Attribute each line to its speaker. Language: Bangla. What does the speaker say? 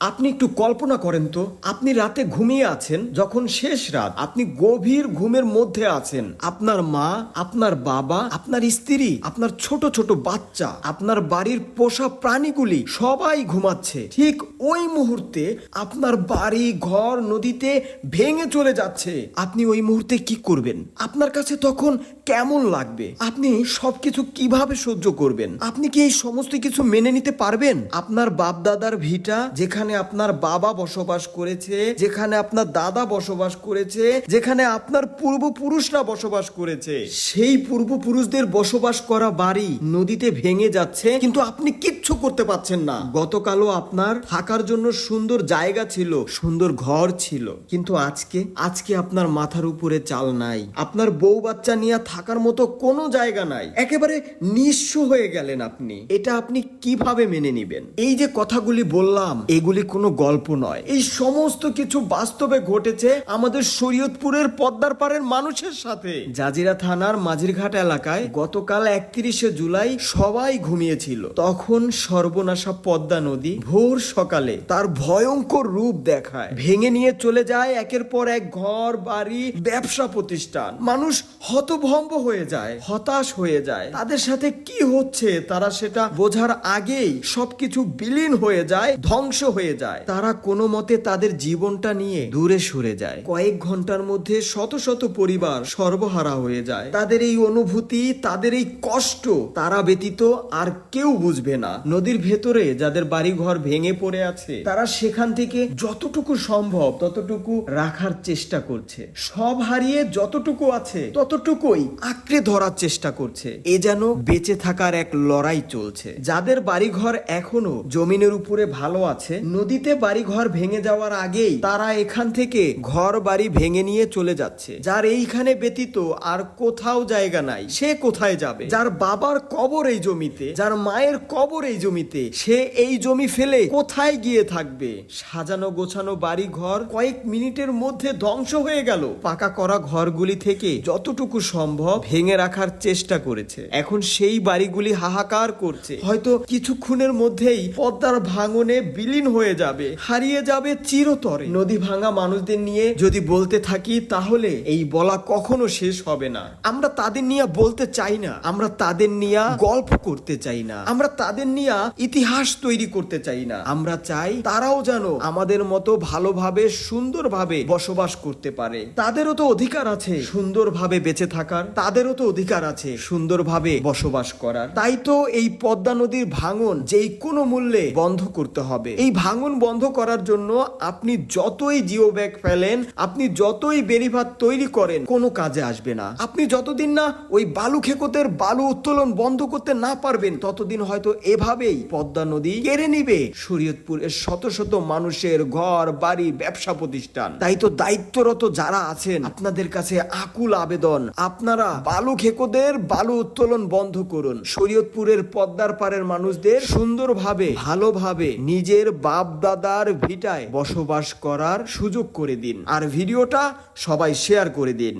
Speaker 1: আপনি একটু কল্পনা করেন তো, আপনি রাতে ঘুমিয়ে আছেন, যখন শেষ রাত, আপনি গভীর ঘুমের মধ্যে আছেন। আপনার মা, আপনার বাবা, আপনার স্ত্রী, আপনার ছোট ছোট বাচ্চা, আপনার বাড়ির পোষা প্রাণীগুলি সবাই ঘুমাচ্ছে। ঠিক ওই মুহূর্তে আপনার বাড়ি, ঘর, নদীতে ভেঙে চলে যাচ্ছে। আপনি ওই মুহূর্তে কি করবেন? আপনার কাছে তখন কেমন লাগবে? আপনি সবকিছু কীভাবে সহ্য করবেন? আপনি কি এই সমস্ত কিছু মেনে নিতে পারবেন? আপনার বাপ দাদার ভিটা যেখানে আপনার বাবা বসবাস করেছে, যেখানে আপনার দাদা বসবাস করেছে, যেখানে আপনার পূর্বপুরুষরা বসবাস করেছে। সেই পূর্বপুরুষদের বসবাস করা বাড়ি নদীতে ভেঙে যাচ্ছে, কিন্তু আপনি কিচ্ছু করতে পারছেন না। গতকালও আপনার থাকার জন্য সুন্দর জায়গা ছিল, সুন্দর ঘর ছিল। কিন্তু আজকে আজকে আপনার মাথার উপরে চাল নাই। আপনার বউ বাচ্চা নিয়ে থাকার মতো কোনো জায়গা নাই। একেবারে নিঃস্ব হয়ে গেলেন আপনি। এটা আপনি কীভাবে মেনে নিবেন? এই যে কথাগুলি বললাম, এগুলি কোনো গল্প নয়। এই সমস্ত কিছু বাস্তবে ঘটেছে আমাদের শরীয়তপুরের পদ্মার পাড়ের মানুষের সাথে। জাজিরা থানার মাঝিরঘাট এলাকায় গতকাল একত্রিশে জুলাই সবাই ঘুমিয়েছিল। তখন সর্বনাশা পদ্মা নদী ভোর সকালে তার ভয়ঙ্কর রূপ দেখায়। ভেঙে নিয়ে চলে যায় একের পর এক ঘর, বাড়ি, ব্যবসা প্রতিষ্ঠান। মানুষ হতভম্ব হয়ে যায়, হতাশ হয়ে যায়। তাদের সাথে কি হচ্ছে তারা সেটা বোঝার আগেই সবকিছু বিলীন হয়ে যায়, ধ্বংস হয়ে যায়। তারা কোনো মতে তাদের জীবনটা নিয়ে দূরে সরে যায়। কয়েক ঘণ্টার মধ্যে শত শত পরিবার সর্বহারা হয়ে যায়। তাদের এই অনুভূতি, তাদের এই কষ্ট, তারা ব্যতীত আর কেউ বুঝবে না। নদীর ভেতরে যাদের বাড়ি ঘর ভেঙে পড়ে আছে, তারা সেখান থেকে যতটুকু সম্ভব ততটুকু রাখার চেষ্টা করছে। সব হারিয়ে যতটুকু আছে, ততটুকুই আঁকড়ে ধরার চেষ্টা করছে। এ যেন বেঁচে থাকার এক লড়াই চলছে। যাদের বাড়িঘর এখনও জমিনের উপরে ভালো আছে নদীতে বাড়িঘর ভেঙে যাওয়ার আগেই তারা এখান থেকে ঘর বাড়ি ভেঙে নিয়ে চলে যাচ্ছে। যার এইখানে ব্যতীত আর কোথাও জায়গা নাই। সে কোথায় যাবে? যার বাবার কবর এই জমিতে, যার মায়ের কবর এই জমিতে, সে এই জমি ফেলে কোথায় গিয়ে থাকবে? সাজানো গোছানো বাড়ি ঘর কয়েক মিনিটের মধ্যে ধ্বংস হয়ে গেল। পাকা করা ঘরগুলি থেকে যতটুকু সম্ভব ভেঙে রাখার চেষ্টা করেছে। এখন সেই বাড়িগুলি হাহাকার করছে। হয়তো কিছুক্ষণের মধ্যেই পদ্মার ভাঙনে বিলীন হয়ে যাবে। হারিয়ে যাবে চিরতরে। নদী ভাঙা মানুষদের নিয়ে যদি বলতে থাকি তাহলে এই বলা কখনো শেষ হবে না। আমরা তাদের নিয়ে বলতে চাই না। আমরা তাদের নিয়ে গল্প করতে চাই না। আমরা তাদের নিয়ে ইতিহাস তৈরি করতে চাই না। আমরা চাই তারাও যেন আমাদের মতো ভালোভাবে সুন্দরভাবে বসবাস করতে পারে। তাদেরও তো অধিকার আছে। সুন্দরভাবে বেঁচে থাকার। তাদেরও তো অধিকার আছে। সুন্দরভাবে বসবাস করার। তাই তো এই পদ্মা নদীর ভাঙন যেই কোনো মূল্যে বন্ধ করতে হবে। এই ভাঙন বন্ধ করার জন্য আপনি যতই জিও ব্যাগ ফেলেন, আপনি যতই বেরিভাত তৈরি করেন, কোনো কাজে আসবে না। আপনি যতদিন না ওই বালু খেকোতের বালু উত্তোলন বন্ধ করতে না পারবেন, ততদিন হয়তো এভাবেই পদ্মা নদী কেড়ে নিবে। শরীয়তপুরের শত শত মানুষের ঘর, বাড়ি, ব্যবসা প্রতিষ্ঠান। তাই তো দায়িত্বরত যারা আছেন, আপনাদের কাছে আকুল আবেদন, আপনারা বালু খেকোদের বালু উত্তোলন বন্ধ করুন। শরীয়তপুরের পদ্মার পাড়ের মানুষদের সুন্দরভাবে, ভালোভাবে নিজের বাপ দাদার ভিটায় বসবাস করার সুযোগ করে দিন। আর ভিডিওটা সবাই শেয়ার করে দিন।